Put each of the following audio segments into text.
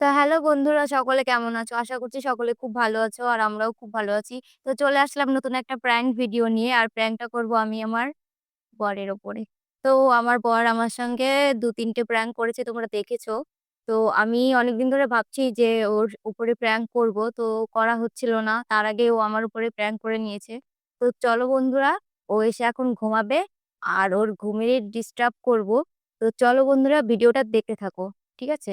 তো হ্যালো বন্ধুরা, সকলে কেমন আছো? আশা করছি সকলে খুব ভালো আছো আর আমরাও খুব ভালো আছি। তো চলে আসলাম নতুন একটা প্র্যাঙ্ক ভিডিও নিয়ে আর প্র্যাঙ্কটা করব আমি আমার বরের ওপরে। তো আমার বর আমার সঙ্গে দু তিনটে প্র্যাঙ্ক করেছে, তোমরা দেখেছ। তো আমি অনেকদিন ধরে ভাবছি যে ওর উপরে প্র্যাঙ্ক করব, তো করা হচ্ছিল না। তার আগে ও আমার উপরে প্র্যাঙ্ক করে নিয়েছে। তো চলো বন্ধুরা, ও এসে এখন ঘুমাবে আর ওর ঘুমের ডিস্টার্ব করব। তো চলো বন্ধুরা ভিডিওটা দেখতে থাকো। ঠিক আছে?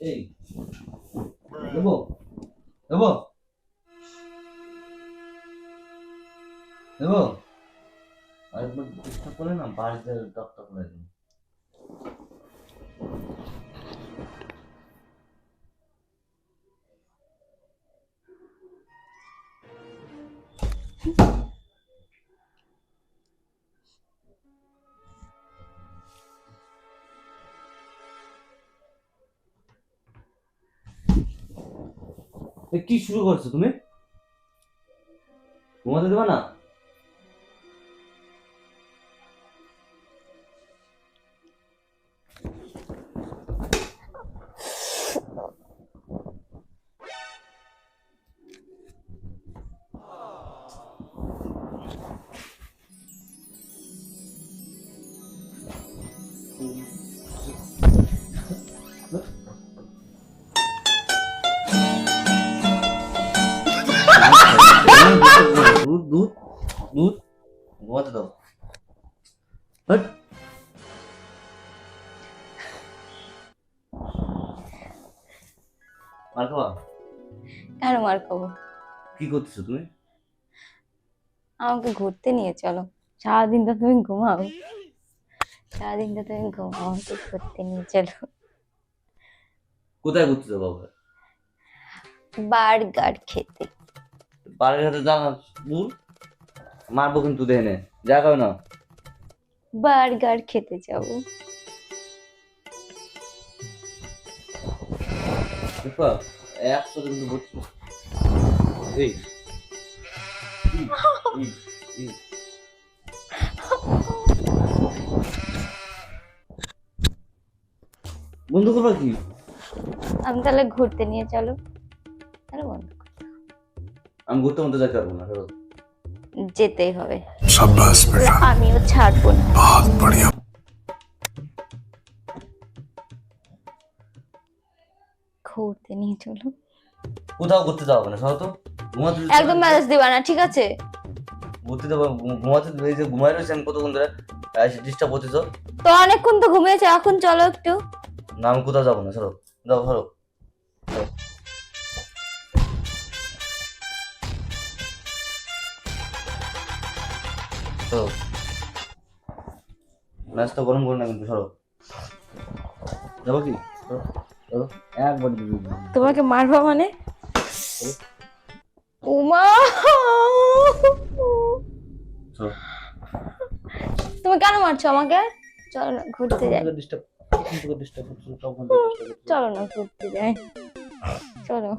এই দেবো দেবো। দেবো। আরেকবার চেষ্টা করে না বাড়িতে টকটক করে এ, কি শুরু করছ তুমি? ঘুমাতে দেবা না? কি করতেছো তুমি? আমাকে ঘুরতে নিয়ে চলো। সারাদিন তো তুমি ঘুমাও। সারাদিন তো তুমি ঘুমাও আমাকে ঘুরতে নিয়ে চলো। কোথায় ঘুরতে যাব আবার বার্গার খেতে হাতে যা দূর মারবো কিন্তু দেখে নে যা খাবে না। বার্গার খেতে যাব একসাথে কিন্তু বলছি এই। বন্ধু করবা কি? আমি তাহলে ঘুরতে নিয়ে চলো। আরে বন্ধু আমি ঘুরতে মতো যাইতে পারব না যেতেই হবে। সাব্বাস বেটা। আমিও ছাড়বো না। বহুত বড়িয়া। ঘুরতে নিয়ে চলো। কোথাও ঘুরতে যাব না সহ তো। একদম। মেজাজ দিবা না ঠিক আছে? ঘুরতে ঘু- ঘুমাতে এই যে ঘুমাই রয়েছে আমি কতক্ষণ ধরে? ডিস্টার্ব করতেছ? তো অনেকক্ষণ তো ঘুমিয়েছে এখন চলো একটু। না আমি কোথাও যাব না সরো যাও। সরো। ম্যাচটা গরম করো না কিন্তু সরো যাব কি। একবার তোমাকে মারবা মানে? উমা তুমি কেন মারছো আমাকে? চলো না ঘুরতে যাই। চলো না ঘুরতে যাই। চলো।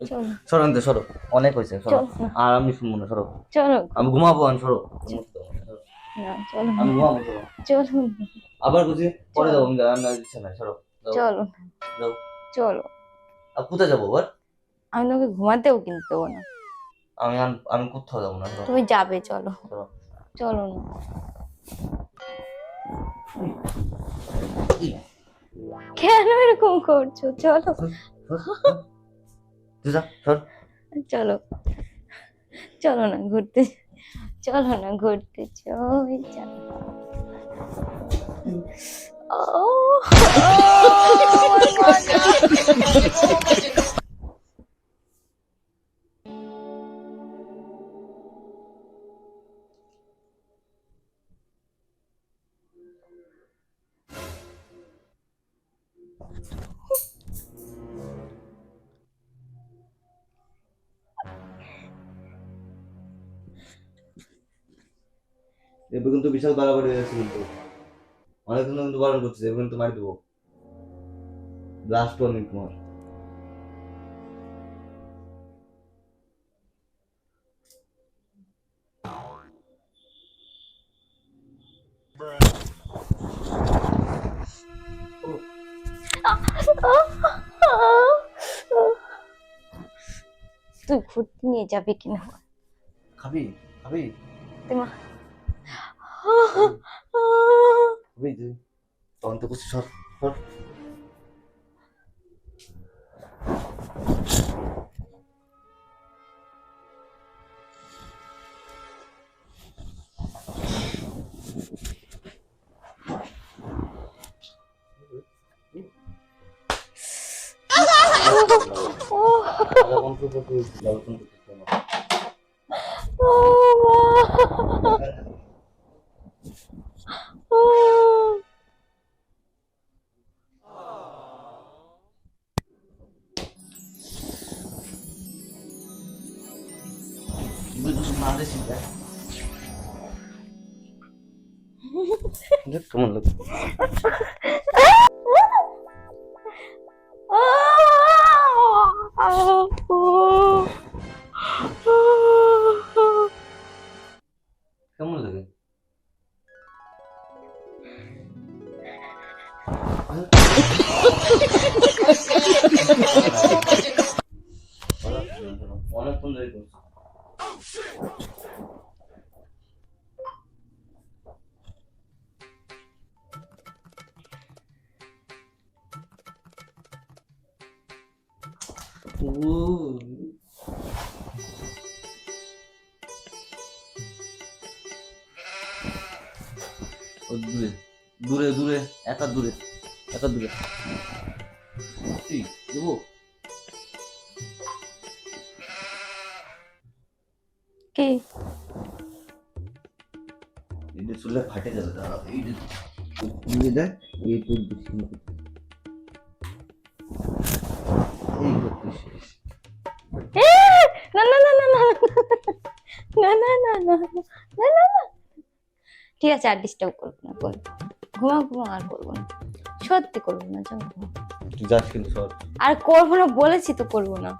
চলো। সরো আনতে সরো। অনেক হয়েছে সরো। আর আমি শুনব না সরো। চলো। আমি ঘুমাবো আমি সরো। চলো। আমি ঘুমাবো চলো আবার বুঝি পরে যাব আমি আর না সরো। চলো চলো। আর কোথায় যাব আবার? আমি তোমাকে ঘুমাতেও কিন্তু দেবো না। আমি আমি কোথাও যাব না তুমি যাবে চলো। চলো। না। কেন এরকম করছ? চলো। তুই যা সর চলো। চলো না ঘুরতে। চলো না ঘুরতে চল চলো। ও! এবার কিন্তু বিশাল বাড়াবাড়ি হয়ে গেছে কিন্তু অনেকক্ষণ কিন্তু বারণ করছে এবার কিন্তু মারি দেবো। লাস্ট ওয়ার্নিং তোমার। তুই ঘুরতে নিয়ে যাবি কিনা? খাবি খাবি। তোমার খাবি তুই তখন তো করছিস সর সর। আধা ঘণ্টা দেখ Ooh. দূরে দূরে দূরে এত দূরে এত দূরে। দেবো। কে? এটা ফাটে যাবে দাঁড়া এই দেখ এই তো বেশি এই করতে শেষ এ, না না না না না না না না না না না না ঠিক আছে আর ডিস্টার্ব করব না বল ঘুমা ঘুমা আর করব না সত্যি করব না যাও তুই যাস কিন্তু আর করব না বলেছি তো করব না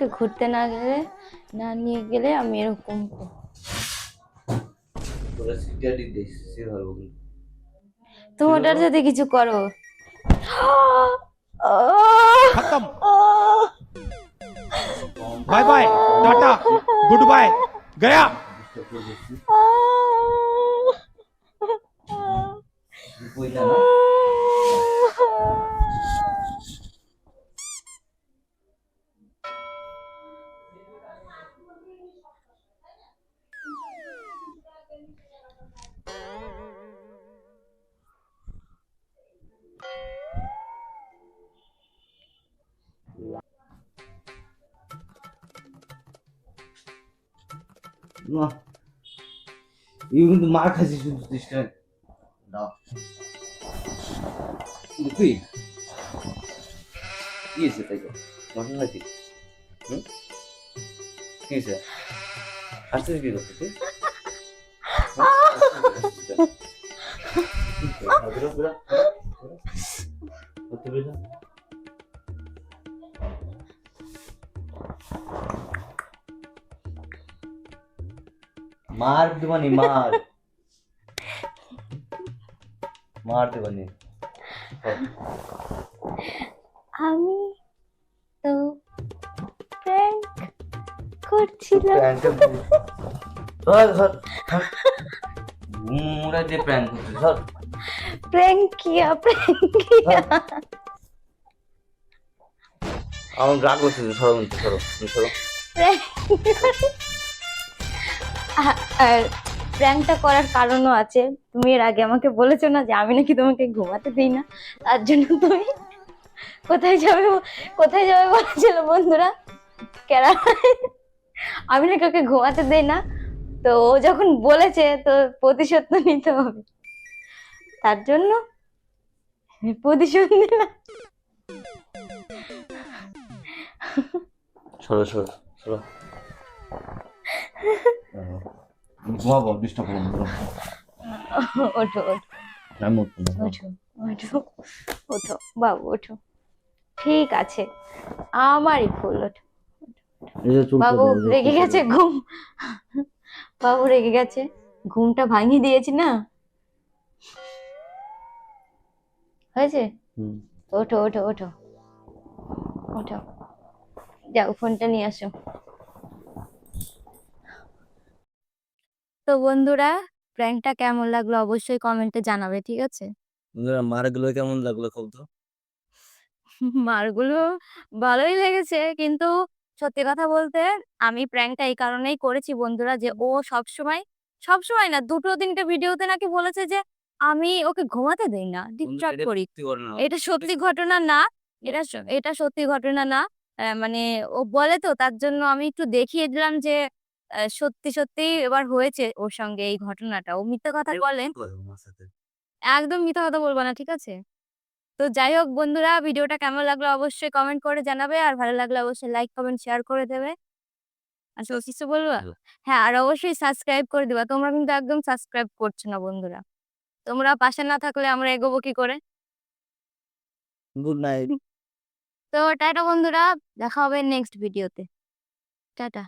আমাকে ঘুরতে না গেলে না নিয়ে গেলে আমি এরকম তুমি ওটার সাথে কিছু করো। Bye bye tata good bye Gaya না? No. Even the mark has issues this time. No. The queen. Yes, I go. Nothing like it. Hmm? Yes, sir. I still give it to 들어 들어 어떻게 들어 মার দেবানি মার। মার দেবানি। আমি তো প্র্যাঙ্ক করছিলাম। ধর ধর মুরা দিয়ে প্র্যাঙ্ক করছিস ধর। প্র্যাঙ্ক কিয়া প্র্যাঙ্ক কিয়া আমার রাগ করছিস সরো সরো। সরো প্র্যাঙ্কটা করার কারণও আছে। তুমি এর আগে আমাকে বলেছ না যে আমি নাকি তোমাকে ঘুমাতে দিই না। তার জন্য তুমি কোথায় যাবে কোথায় যাবে বলেছিল বন্ধুরা? কেরালায়। আমি নাকি ওকে ঘুমাতে দেই না। তো ও যখন বলেছে, তো প্রতিশোধ তো নিতে হবে। তার জন্য প্রতিশোধ নিলাম। সরো সরো সরো। ঘুমাবো ডিস্টার্ব করব ওঠো ওঠো। ওঠো ওঠো বাবু ওঠো। ঠিক আছে আমারই ভুল ওঠো। বাবু রেগে গেছে ঘুম। বাবু রেগে গেছে। ঘুমটা ভাঙিয়ে দিয়েছি না? হয়েছে। ওঠো ওঠো ওঠো। ওঠো। যাও ফোনটা নিয়ে আসো। তো বন্ধুরা প্র্যাঙ্কটা কেমন লাগল অবশ্যই কমেন্টে জানাবে ঠিক আছে? বন্ধুরা মারগুলো কেমন লাগল খুব তো? মারগুলো ভালোই লেগেছে কিন্তু সত্যি কথা বলতে আমি প্র্যাঙ্কটা এই কারণেই করেছি বন্ধুরা যে ও সবসময় সবসময় না দুটো তিনটে ভিডিওতে নাকি বলেছে যে আমি ওকে ঘুমাতে দেই না ডিস্টার্ব করি। এটা সত্যি ঘটনা না এটা এটা সত্যি ঘটনা না। মানে ও বলে তো তার জন্য আমি একটু দেখিয়ে দিলাম যে আহ, সত্যি সত্যি এবার হয়েছে ওর সঙ্গে এই ঘটনাটা। ও মিথ্যা কথা বলে একদম মিথ্যা কথা বলব না ঠিক আছে? তো যাই হোক বন্ধুরা ভিডিওটা কেমন লাগল অবশ্যই কমেন্ট করে জানাবে আর ভালো লাগলে অবশ্যই লাইক কমেন্ট শেয়ার করে দেবে। আর তো কিছু বলবা? হ্যাঁ আর অবশ্যই সাবস্ক্রাইব করে দিবা। তোমরা কিন্তু একদম সাবস্ক্রাইব করছ না বন্ধুরা। তোমরা পাশে না থাকলে আমরা এগোবো কি করে? গুড নাইট তো টাটা বন্ধুরা দেখা হবে নেক্সট ভিডিওতে টাটা।